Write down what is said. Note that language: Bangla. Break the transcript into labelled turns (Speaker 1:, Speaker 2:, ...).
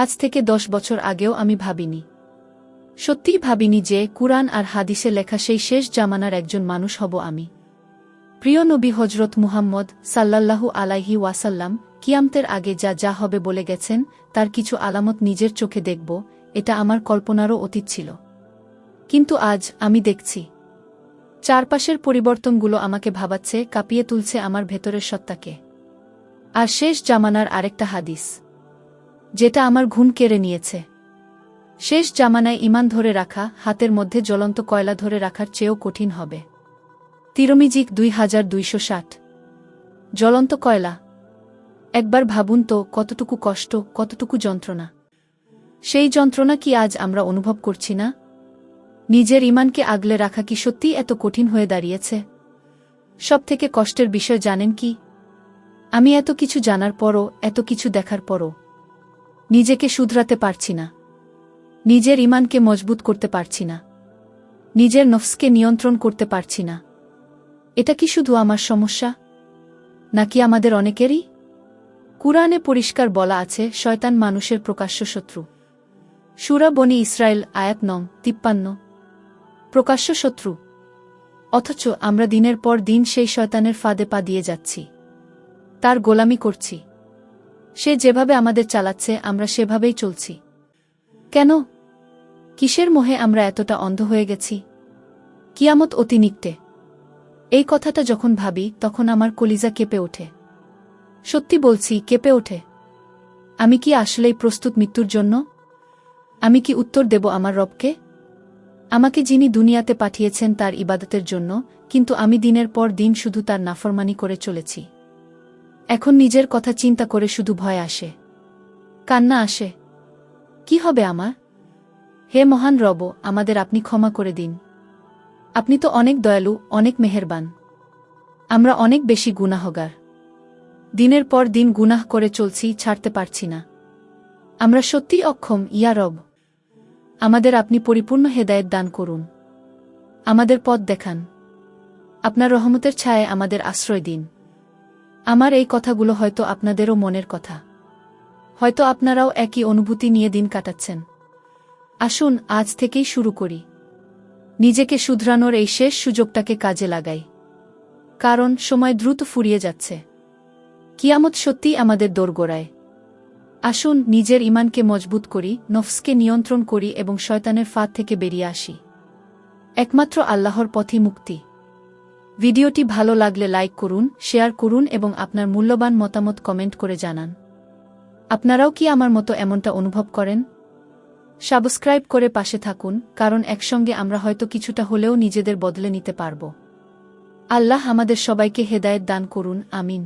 Speaker 1: আজ থেকে দশ বছর আগেও আমি ভাবিনি। সত্যিই ভাবিনি যে কুরআন আর হাদিসে লেখা সেই শেষ জামানার একজন মানুষ হব আমি। প্রিয় নবী হজরত মুহাম্মদ সাল্লাল্লাহু আলাইহি ওয়াসাল্লাম কিয়ামতের আগে যা যা হবে বলে গেছেন, তার কিছু আলামত নিজের চোখে দেখব, এটা আমার কল্পনারও অতীত ছিল। কিন্তু আজ আমি দেখছি। চারপাশের পরিবর্তনগুলো আমাকে ভাবাচ্ছে, কাঁপিয়ে তুলছে আমার ভেতরের সত্তাকে। আর শেষ জামানার আরেকটা হাদিস। যেটা আমার ঘুম কেড়ে নিয়েছে। শেষ জামানায় ইমান ধরে রাখা, হাতের মধ্যে জ্বলন্ত কয়লা ধরে রাখার চেয়েও কঠিন হবে। তিরমিজিক দুই হাজার দুইশো ষাট। জ্বলন্ত কয়লা। একবার ভাবুন তো, কতটুকু কষ্ট, কতটুকু যন্ত্রণা। সেই যন্ত্রণা কি আজ আমরা অনুভব করছি না? নিজের ইমানকে আগলে রাখা কি সত্যিই এত কঠিন হয়ে দাঁড়িয়েছে? সব থেকে কষ্টের বিষয় জানেন কি? আমি এত কিছু জানার পরও, এত কিছু দেখার পরও। নিজেকে শুধরাতে পারছি না। নিজের ইমানকে মজবুত করতে পারছি না। নিজের নফসকে নিয়ন্ত্রণ করতে পারছি না। এটা কি শুধু আমার সমস্যা? নাকি আমাদের অনেকেরই? কুরআনে পরিষ্কার বলা আছে, শয়তান মানুষের প্রকাশ্য শত্রু। সুরা বনি ইসরায়েল আয়াত নং, তিপ্পান্ন। প্রকাশ্য শত্রু। অথচ আমরা দিনের পর দিন সেই শয়তানের ফাঁদে পা দিয়ে যাচ্ছি। তার গোলামি করছি। সে যেভাবে আমাদের চালাচ্ছে, আমরা সেভাবেই চলছি। কেন? কিসের মোহে আমরা এতটা অন্ধ হয়ে গেছি? কিয়ামত অতি নিকটে। এই কথাটা যখন ভাবি, তখন আমার কলিজা কেঁপে ওঠে। সত্যি বলছি, কেঁপে ওঠে। আমি কি আসলেই প্রস্তুত মৃত্যুর জন্য? আমি কি উত্তর দেব আমার রবকে? আমাকে যিনি দুনিয়াতে পাঠিয়েছেন তার ইবাদতের জন্য, কিন্তু আমি দিনের পর দিন শুধু তার নাফরমানি করে চলেছি। এখন নিজের কথা চিন্তা করে শুধু ভয় আসে। কান্না আসে। কি হবে আমার হে মহান রব, আমাদের আপনি ক্ষমা করে দিন। আপনি তো অনেক দয়ালু, অনেক মেহেরবান। আমরা অনেক বেশি গুনাহগার। দিনের পর দিন গুনাহ করে চলছি, ছাড়তে পারছি না। আমরা সত্যি অক্ষম, ইয়া রব। আমাদের আপনি পরিপূর্ণ হেদায়েত দান করুন। আমাদের পথ দেখান। আপনার রহমতের ছায় আমাদের আশ্রয় দিন। আমার এই কথাগুলো হয়তো আপনাদেরও মনের কথা। হয়তো আপনারাও একই অনুভূতি নিয়ে দিন কাটাচ্ছেন। আসুন, আজ থেকেই শুরু করি। নিজেকে শুধরানোর এই শেষ সুযোগটাকে কাজে লাগাই। কারণ, সময় দ্রুত ফুরিয়ে যাচ্ছে। কিয়ামত সত্যিই আমাদের দোরগোড়ায়। আসুন, নিজের ইমানকে মজবুত করি, নফসকে নিয়ন্ত্রণ করি এবং শয়তানের ফাঁদ থেকে বেরিয়ে আসি। একমাত্র আল্লাহর পথে মুক্তি। ভিডিওটি ভালো লাগলে লাইক করুন, শেয়ার করুন এবং আপনার মূল্যবান মতামত কমেন্ট করে জানান। আপনারাও কি আমার মতো এমনটা অনুভব করেন? সাবস্ক্রাইব করে পাশে থাকুন, কারণ একসঙ্গে আমরা হয়তো কিছুটা হলেও নিজেদের বদলে নিতে পারব। আল্লাহ আমাদের সবাইকে হেদায়েত দান করুন, আমিন।